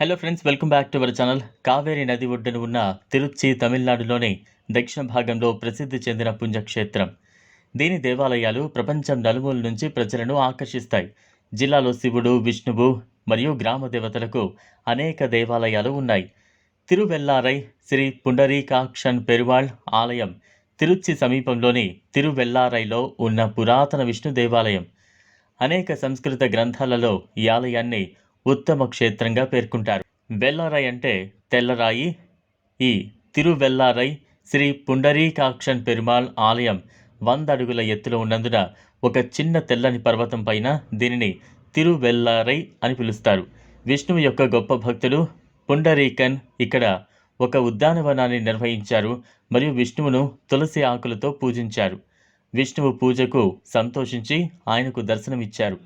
Hello friends welcome back to our channel Kaveri నది ఒడ్డున ఉన్న తిరుచి తమిళనాడులోని దక్షిణ భాగంలో ప్రసిద్ధి చెందిన పుణ్యక్షేత్రం. దీని దేవాలయాలు ప్రపంచం నలుమూల నుంచి ప్రజలను ఆకర్షిస్తాయి. జిల్లాలో శివుడు విష్ణువు మరియు గ్రామ దేవతలకు అనేక దేవాలయాలు ఉన్నాయి. తిరువెల్లారై శ్రీ పుండరీకాక్షన్ పెరువాళ్ ఆలయం తిరుచి సమీపంలోని తిరువెల్లారైలో ఉన్న పురాతన విష్ణు దేవాలయం. అనేక సంస్కృత గ్రంథాలలో ఈ ఆలయాన్ని ఉత్తమ క్షేత్రంగా పేర్కొంటారు. వెల్లారై అంటే తెల్లరాయి. ఈ తిరువెల్లారై శ్రీ పుండరీకాక్షన్ పెరుమాళ్ ఆలయం వంద అడుగుల ఎత్తులో ఉన్నందున ఒక చిన్న తెల్లని పర్వతం పైన దీనిని తిరువెల్లారై అని పిలుస్తారు. విష్ణువు యొక్క గొప్ప భక్తుడు పుండరీకన్ ఇక్కడ ఒక ఉద్యానవనాన్ని నిర్వహించారు మరియు విష్ణువును తులసి ఆకులతో పూజించారు. విష్ణువు పూజకు సంతోషించి ఆయనకు దర్శనమిచ్చారు.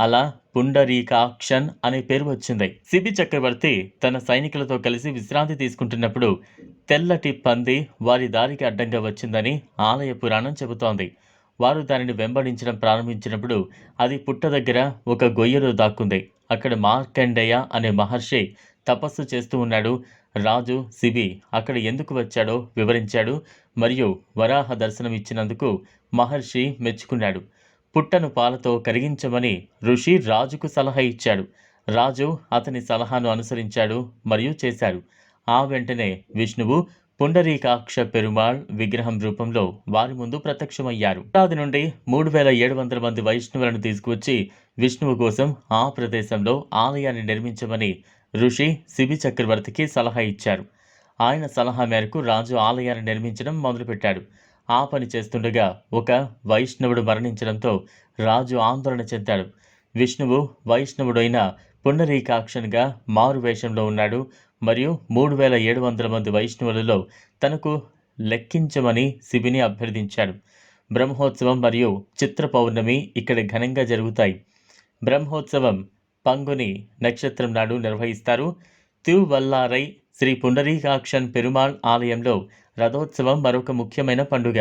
అలా పుండరీకాక్షన్ అనే పేరు వచ్చింది. సిబి చక్రవర్తి తన సైనికులతో కలిసి విశ్రాంతి తీసుకుంటున్నప్పుడు తెల్లటి పంది వారి దారికి అడ్డంగా వచ్చిందని ఆలయ పురాణం చెబుతోంది. వారు దానిని వెంబడించడం ప్రారంభించినప్పుడు అది పుట్ట దగ్గర ఒక గొయ్యలో దాక్కుంది. అక్కడ మార్కండేయ అనే మహర్షి తపస్సు చేస్తూ ఉన్నాడు. రాజు సిబి అక్కడ ఎందుకు వచ్చాడో వివరించాడు మరియు వరాహ దర్శనం ఇచ్చినందుకు మహర్షి మెచ్చుకున్నాడు. పుట్టను పాలతో కరిగించమని ఋషి రాజుకు సలహా ఇచ్చాడు. రాజు అతని సలహాను అనుసరించాడు మరియు చేశాడు. ఆ వెంటనే విష్ణువు పుండరీకాక్ష పెరుమాళ్ విగ్రహం రూపంలో వారి ముందు ప్రత్యక్షమయ్యారు. అది నుండి మూడు వేల ఏడు వందల మంది వైష్ణవులను తీసుకువచ్చి విష్ణువు కోసం ఆ ప్రదేశంలో ఆలయాన్ని నిర్మించమని ఋషి శిబి చక్రవర్తికి సలహా ఇచ్చారు. ఆయన సలహా మేరకు రాజు ఆలయాన్ని నిర్మించడం మొదలుపెట్టాడు. ఆ పని చేస్తుండగా ఒక వైష్ణవుడు మరణించడంతో రాజు ఆందోళన చెందాడు. విష్ణువు వైష్ణవుడైన పునరీకాక్షన్గా మారు వేషంలో ఉన్నాడు. మరియు మూడు వేల ఏడు వందల మంది వైష్ణవులలో తనకు లెక్కించమని శిబిని అభ్యర్థించాడు. బ్రహ్మోత్సవం మరియు చిత్ర పౌర్ణమి ఇక్కడ ఘనంగా జరుగుతాయి. బ్రహ్మోత్సవం పంగుని నక్షత్రం నాడు నిర్వహిస్తారు. తిరువల్లారై శ్రీ పుండరీకాక్షన్ పెరుమాళ్ ఆలయంలో రథోత్సవం మరొక ముఖ్యమైన పండుగ.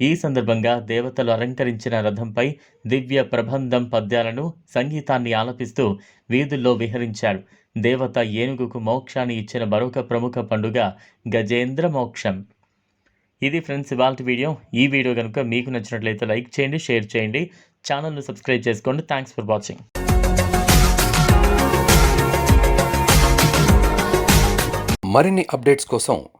ఈ సందర్భంగా దేవతలు అలంకరించిన రథంపై దివ్య ప్రబంధం పద్యాలను సంగీతాన్ని ఆలపిస్తూ వీధుల్లో విహరించారు. దేవత ఏనుగుకు మోక్షాన్ని ఇచ్చిన మరొక ప్రముఖ పండుగ గజేంద్ర మోక్షం. ఇది ఫ్రెండ్స్ ఇవాళ వీడియో. ఈ వీడియో కనుక మీకు నచ్చినట్లయితే లైక్ చేయండి షేర్ చేయండి. ఛానల్ను సబ్స్క్రైబ్ చేసుకోండి. Thanks for watching. మరిన్ని అప్డేట్స్ కోసం